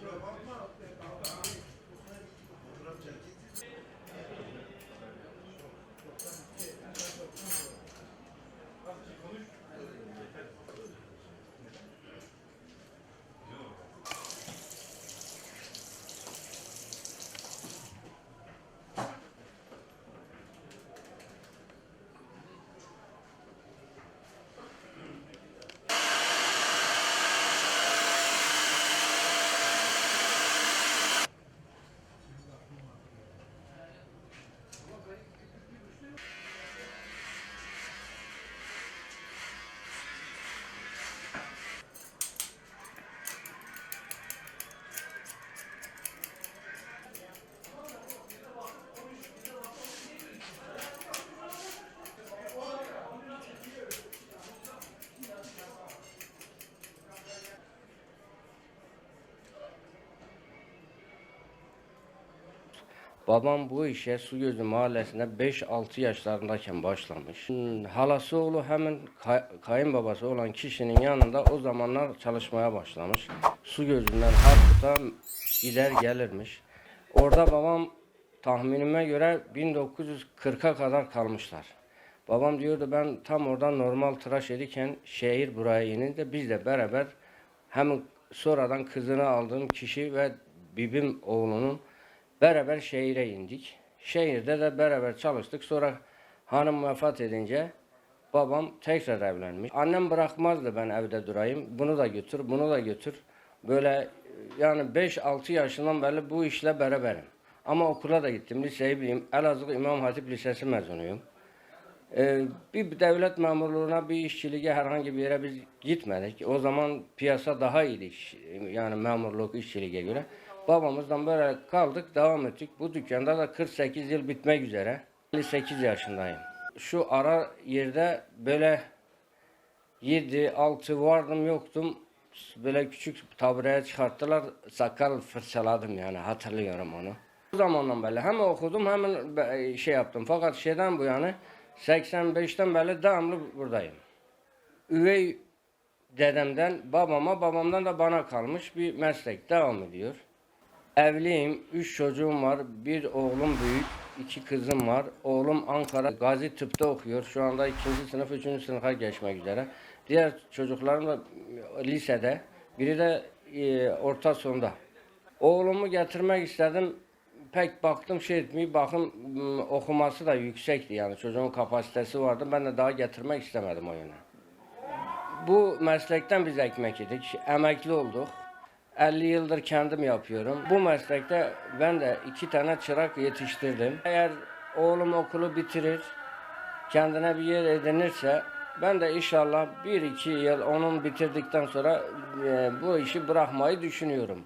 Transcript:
Kusura Babam bu işe Sugözü mahallesinde 5-6 yaşlarındayken başlamış. Hmm, Halası oğlu hemen kay- kayınbabası olan kişinin yanında o zamanlar çalışmaya başlamış. Sugözü'nden Harput'a gider gelirmiş. Orada babam tahminime göre 1940'a kadar kalmışlar. Babam diyordu ben tam oradan normal tıraş ediken şehir buraya inince biz de beraber hem sonradan kızını aldığım kişi ve bibim oğlunun beraber şehire indik. Şehirde de beraber çalıştık. Sonra hanım vefat edince babam tekrar evlenmiş. Annem bırakmazdı ben evde durayım. Bunu da götür, bunu da götür. Böyle yani 5-6 yaşından beri bu işle beraberim. Ama okula da gittim. Liseyi bileyim. Elazığ İmam Hatip Lisesi mezunuyum. Ee, bir devlet memurluğuna bir işçiliğe herhangi bir yere biz gitmedik. O zaman piyasa daha iyiydi yani memurluk işçiliğe göre. Babamızdan böyle kaldık devam ettik. Bu dükkanda da 48 yıl bitmek üzere. 58 yaşındayım. Şu ara yerde böyle 7 6 vardım yoktum. Böyle küçük tabureye çıkarttılar. Sakal fırçaladım yani hatırlıyorum onu. Bu zamandan beri hem okudum hem şey yaptım. Fakat şeyden bu yani 85'ten beri devamlı buradayım. Üvey dedemden babama, babamdan da bana kalmış bir meslek devam ediyor. Evliyim, üç çocuğum var, bir oğlum büyük, iki kızım var. Oğlum Ankara Gazi Tıp'ta okuyor. Şu anda ikinci sınıf, üçüncü sınıfa geçmek üzere. Diğer çocuklarım da lisede, biri de e, orta sonda. Oğlumu getirmek istedim. Pek baktım şey etmiyor. Bakın okuması da yüksekti yani çocuğun kapasitesi vardı. Ben de daha getirmek istemedim o yöne. Bu meslekten biz ekmek yedik. Emekli olduk. 50 yıldır kendim yapıyorum. Bu meslekte ben de iki tane çırak yetiştirdim. Eğer oğlum okulu bitirir, kendine bir yer edinirse ben de inşallah bir iki yıl onun bitirdikten sonra e, bu işi bırakmayı düşünüyorum.